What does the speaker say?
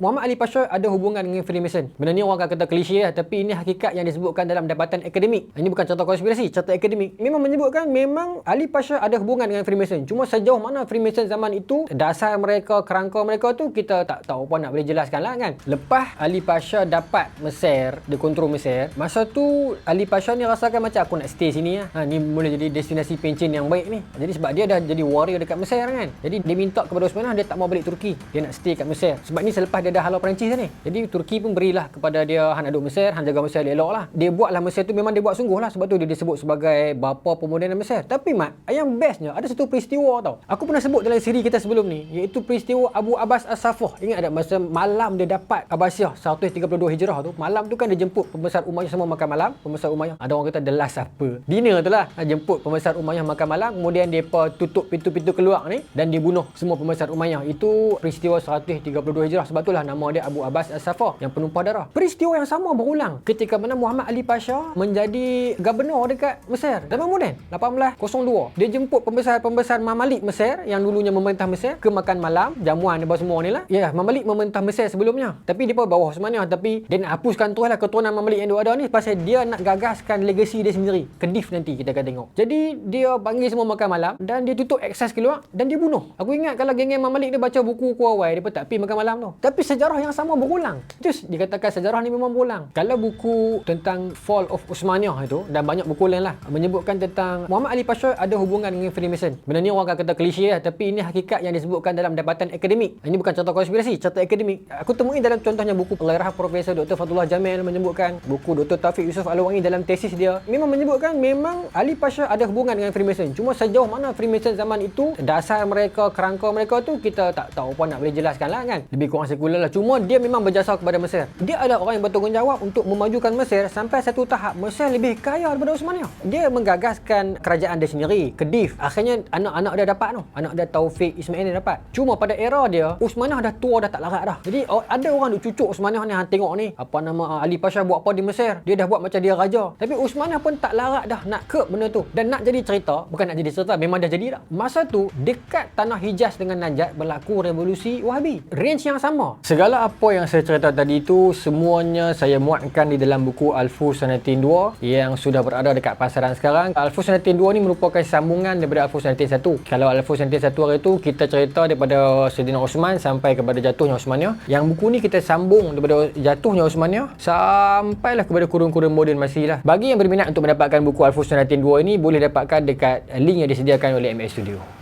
Muhammad Ali Pasha ada hubungan dengan Freemason. Benda ni orang akan kata klise lah, tapi ini hakikat yang disebutkan dalam dapatan akademik. Ini bukan cerita konspirasi, cerita akademik. Memang menyebutkan memang Ali Pasha ada hubungan dengan Freemason. Cuma sejauh mana Freemason zaman itu, dasar mereka, kerangka mereka tu, kita tak tahu apa nak boleh jelaskan lah kan. Lepas Ali Pasha dapat Mesir, dia kontrol Mesir, masa tu Ali Pasha ni rasakan macam aku nak stay sini lah. Ha, ni boleh jadi destinasi pencen yang baik ni. Jadi sebab dia dah jadi warrior dekat Mesir kan. Jadi dia minta kepada Osmanah, dia tak mau balik Turki. Dia nak stay kat Mesir. Sebab ni selepas dia dia dah halau Perancis ni. Jadi Turki pun berilah kepada dia Han duduk Mesir, Han jaga Mesir elok lah. Dia buatlah Mesir tu memang dia buat sungguh lah sebab tu dia disebut sebagai bapa pemodenan Mesir. Tapi mat, yang bestnya ada satu peristiwa tau. Aku pernah sebut dalam siri kita sebelum ni iaitu peristiwa Abu Abbas As-Safuh. Ingat tak masa malam dia dapat Abbasiyah 132 Hijrah tu. Malam tu kan dia jemput pembesar Umayyah semua makan malam. Pembesar Umayyah ada orang kata the last supper. Dinner tu lah. Jemput pembesar Umayyah makan malam. Kemudian depa tutup pintu-pintu keluar ni dan dia bunuh semua pembesar Umayyah. Itu peristiwa 132 Hijrah. Sebab itulah nama dia Abu Abbas As-Safar yang penumpah darah. Peristiwa yang sama berulang ketika mana Muhammad Ali Pasha menjadi gubernur dekat Mesir. Dalam moden 1802. Dia jemput pembesar-pembesar Mamalik Mesir yang dulunya memerintah Mesir ke makan malam, jamuan apa semua ni lah. Ya, yeah, Mamalik memerintah Mesir sebelumnya. Tapi dia pun bawah Osmania tapi dia nak hapuskan tu lah keturunan Mamalik yang ada ni pasal dia nak gagaskan legasi dia sendiri. Kedif nanti kita akan tengok. Jadi dia panggil semua makan malam dan dia tutup akses keluar dan dia bunuh. Aku ingat kalau geng-geng Mamalik dia baca buku Kuawai dia pun tak pergi makan malam tu. Tapi sejarah yang sama berulang. Terus dikatakan sejarah ni memang berulang. Kalau buku tentang Fall of Uthmaniyah itu dan banyak buku lain lah menyebutkan tentang Muhammad Ali Pasha ada hubungan dengan Freemason. Benda ni orang akan kata klise lah tapi ini hakikat yang disebutkan dalam dapatan akademik. Ini bukan cerita konspirasi, cerita akademik. Aku temui dalam contohnya buku Allahyarham Profesor Dr. Fadullah Jamil menyebutkan buku Dr. Taufik Yusuf Alwangi dalam tesis dia memang menyebutkan memang Ali Pasha ada hubungan dengan Freemason. Cuma sejauh mana Freemason zaman itu dasar mereka, kerangka mereka tu kita tak tahu apa nak boleh jelaskan lah kan. Lebih kurang sekular lah. Cuma dia memang berjasa kepada Mesir. Dia adalah orang yang bertanggungjawab untuk memajukan Mesir sampai satu tahap Mesir lebih kaya daripada Osmania. Dia menggagaskan kerajaan dia sendiri, Kedif. Akhirnya anak-anak dia dapat tu. Anak dia Taufik Ismail ni dapat. Cuma pada era dia, Osmania dah tua dah tak larat dah. Jadi ada orang duk cucuk Osmania ni hang tengok ni, apa nama Ali Pasha buat apa di Mesir? Dia dah buat macam dia raja. Tapi Osmania pun tak larat dah nak ke benda tu. Dan nak jadi cerita, bukan nak jadi cerita, memang dah jadi dah. Masa tu dekat tanah Hijaz dengan Najat berlaku revolusi Wahabi. Range yang sama. Segala apa yang saya cerita tadi itu semuanya saya muatkan di dalam buku Alfu Sanatin 2 yang sudah berada dekat pasaran sekarang. Alfu Sanatin 2 ni merupakan sambungan daripada Alfu Sanatin 1. Kalau Alfu Sanatin 1 hari itu kita cerita daripada Sayyidina Osman sampai kepada jatuhnya Osmania. Yang buku ni kita sambung daripada jatuhnya Osmania sampailah kepada kurun-kurun moden masih lah. Bagi yang berminat untuk mendapatkan buku Alfu Sanatin 2 ini boleh dapatkan dekat link yang disediakan oleh MS Studio.